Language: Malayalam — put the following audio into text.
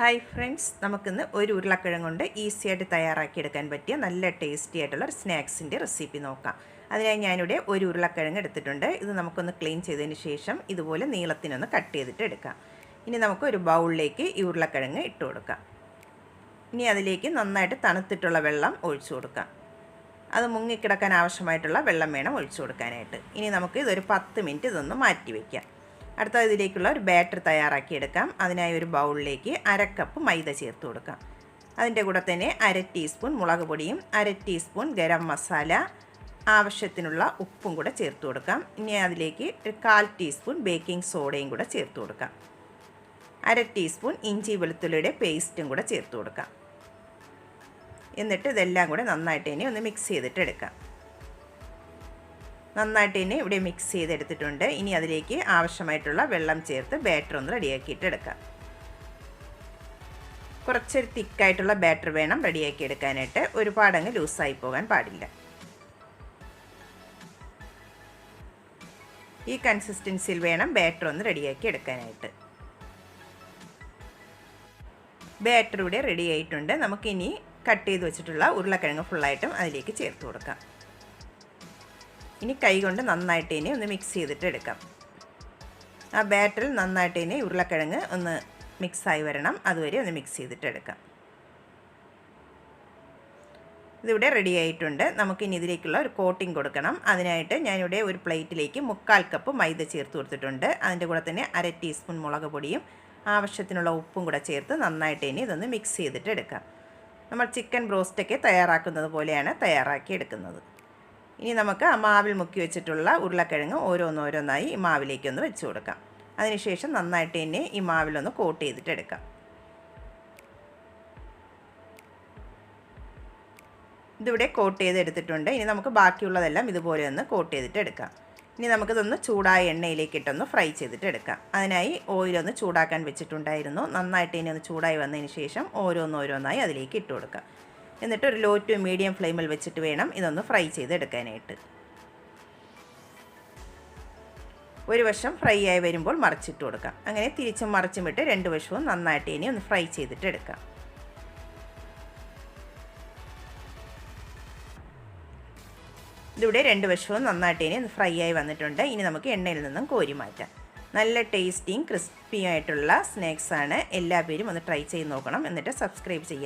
ഹായ് ഫ്രണ്ട്സ് നമുക്കിന്ന് ഒരു ഉരുളക്കിഴങ്ങ് കൊണ്ട് ഈസി ആയിട്ട് തയ്യാറാക്കിയെടുക്കാൻ പറ്റിയ നല്ല ടേസ്റ്റി ആയിട്ടുള്ള സ്നാക്സിന്റെ റെസിപ്പി നോക്കാം. അതിനായി ഞാനിവിടെ ഒരു ഉരുളക്കിഴങ്ങ് എടുത്തിട്ടുണ്ട്. ഇത് നമുക്കൊന്ന് ക്ലീൻ ചെയ്തതിന് ശേഷം ഇതുപോലെ നീളത്തിനൊന്ന് കട്ട് ചെയ്തിട്ട് എടുക്കാം. ഇനി നമുക്ക് ഒരു ബൗളിലേക്ക് ഈ ഉരുളക്കിഴങ്ങ് ഇട്ട് കൊടുക്കാം. ഇനി അതിലേക്ക് നന്നായിട്ട് തണുത്തിട്ടുള്ള വെള്ളം ഒഴിച്ചു കൊടുക്കാം. അത് മുങ്ങിക്കിടക്കാൻ ആവശ്യമായിട്ടുള്ള വെള്ളം വേണം ഒഴിച്ചു കൊടുക്കാനായിട്ട്. ഇനി നമുക്ക് ഇതൊരു പത്ത് മിനിറ്റ് ഇതൊന്ന് മാറ്റി വയ്ക്കാം അടുത്ത ഇതിലേക്കുള്ള ഒരു ബാറ്റർ തയ്യാറാക്കിയെടുക്കാം അതിനായി ഒരു ബൗളിലേക്ക് അര കപ്പ് മൈദ ചേർത്ത് കൊടുക്കാം. അതിന്റെ കൂടെ തന്നെ അര ടീസ്പൂൺ മുളക് പൊടിയും അര ടീസ്പൂൺ ഗരം മസാല ആവശ്യത്തിനുള്ള ഉപ്പും കൂടെ ചേർത്ത് കൊടുക്കാം. ഇനി അതിലേക്ക് ഒരു കാൽ ടീസ്പൂൺ ബേക്കിംഗ് സോഡയും കൂടെ ചേർത്ത് കൊടുക്കാം. അര ടീസ്പൂൺ ഇഞ്ചി വെളുത്തുള്ളിയുടെ പേസ്റ്റും കൂടെ ചേർത്ത് കൊടുക്കാം. എന്നിട്ട് ഇതെല്ലാം കൂടെ നന്നായിട്ട് ഇനി ഒന്ന് മിക്സ് ചെയ്തിട്ട് എടുക്കാം. നന്നായിട്ട് തന്നെ ഇവിടെ മിക്സ് ചെയ്തെടുത്തിട്ടുണ്ട്. ഇനി അതിലേക്ക് ആവശ്യമായിട്ടുള്ള വെള്ളം ചേർത്ത് ബാറ്റർ ഒന്ന് റെഡിയാക്കിയിട്ട് എടുക്കാം. കുറച്ചൊരു തിക്കായിട്ടുള്ള ബാറ്റർ വേണം റെഡിയാക്കി എടുക്കാനായിട്ട്. ഒരുപാടങ്ങ് ലൂസായി പോകാൻ പാടില്ല. ഈ കൺസിസ്റ്റൻസിയിൽ വേണം ബാറ്റർ ഒന്ന് റെഡിയാക്കി എടുക്കാനായിട്ട്. ബാറ്റർ ഇവിടെ റെഡി ആയിട്ടുണ്ട്. നമുക്കിനി കട്ട് ചെയ്ത് വെച്ചിട്ടുള്ള ഉരുളക്കിഴങ്ങ് ഫുള്ളായിട്ടും അതിലേക്ക് ചേർത്ത് കൊടുക്കാം. ഇനി കൈകൊണ്ട് നന്നായിട്ട് ഇനി ഒന്ന് മിക്സ് ചെയ്തിട്ട് എടുക്കാം. ആ ബാറ്ററിൽ നന്നായിട്ട് ഇനി ഉരുളക്കിഴങ്ങ് ഒന്ന് മിക്സായി വരണം. അതുവരെ ഒന്ന് മിക്സ് ചെയ്തിട്ട് എടുക്കാം. ഇതിവിടെ റെഡി ആയിട്ടുണ്ട്. നമുക്കിനി ഇതിലേക്കുള്ള ഒരു കോട്ടിംഗ് കൊടുക്കണം. അതിനായിട്ട് ഞാനിവിടെ ഒരു പ്ലേറ്റിലേക്ക് മുക്കാൽ കപ്പ് മൈദ ചേർത്ത് കൊടുത്തിട്ടുണ്ട്. അതിന്റെ കൂടെ തന്നെ അര ടീസ്പൂൺ മുളക് പൊടിയും ആവശ്യത്തിനുള്ള ഉപ്പും കൂടെ ചേർത്ത് നന്നായിട്ട് ഇനി ഇതൊന്ന് മിക്സ് ചെയ്തിട്ട് എടുക്കാം. നമ്മൾ ചിക്കൻ ബ്രോസ്റ്റൊക്കെ തയ്യാറാക്കുന്നത് പോലെയാണ് തയ്യാറാക്കി എടുക്കുന്നത്. ഇനി നമുക്ക് മാവിൽ മുക്കി വെച്ചിട്ടുള്ള ഉരുളക്കിഴങ്ങ് ഓരോന്നോരോന്നായി ഈ മാവിലേക്കൊന്ന് വെച്ച് കൊടുക്കാം. അതിനുശേഷം നന്നായിട്ട് തന്നെ ഈ മാവിലൊന്ന് കോട്ട് ചെയ്തിട്ട് എടുക്കാം. ഇതിവിടെ കോട്ട് ചെയ്തെടുത്തിട്ടുണ്ട് ഇനി നമുക്ക് ബാക്കിയുള്ളതെല്ലാം ഇതുപോലെ ഒന്ന് കോട്ട് ചെയ്തിട്ട് എടുക്കാം. ഇനി നമുക്കിതൊന്ന് ചൂടായ എണ്ണയിലേക്ക് ഇട്ടൊന്ന് ഫ്രൈ ചെയ്തിട്ട് എടുക്കാം. അതിനായി ഓയിലൊന്ന് ചൂടാക്കാൻ വെച്ചിട്ടുണ്ടായിരുന്നു. നന്നായിട്ട് ഇനി ഒന്ന് ചൂടായി വന്നതിന് ശേഷം ഓരോന്നോരോന്നായി അതിലേക്ക് ഇട്ട് കൊടുക്കാം. എന്നിട്ട് ഒരു ലോ ടു മീഡിയം ഫ്ലെയിമിൽ വെച്ചിട്ട് വേണം ഇതൊന്ന് ഫ്രൈ ചെയ്തെടുക്കാനായിട്ട്. ഒരു വശം ഫ്രൈ ആയി വരുമ്പോൾ മറിച്ചിട്ട് കൊടുക്കാം. അങ്ങനെ തിരിച്ചും മറിച്ചും വിട്ട് രണ്ട് വശവും നന്നായിട്ട് ഇനി ഒന്ന് ഫ്രൈ ചെയ്തിട്ട് എടുക്കാം. ഇതിവിടെ രണ്ട് വശവും നന്നായിട്ട് ഇനി ഫ്രൈ ആയി വന്നിട്ടുണ്ട്. ഇനി നമുക്ക് എണ്ണയിൽ നിന്നും കോരി മാറ്റാം. നല്ല ടേസ്റ്റിയും ക്രിസ്പിയും ആയിട്ടുള്ള സ്നാക്സാണ് എല്ലാ പേരും ഒന്ന് ട്രൈ ചെയ്ത് നോക്കണം. എന്നിട്ട് സബ്സ്ക്രൈബ് ചെയ്യാം.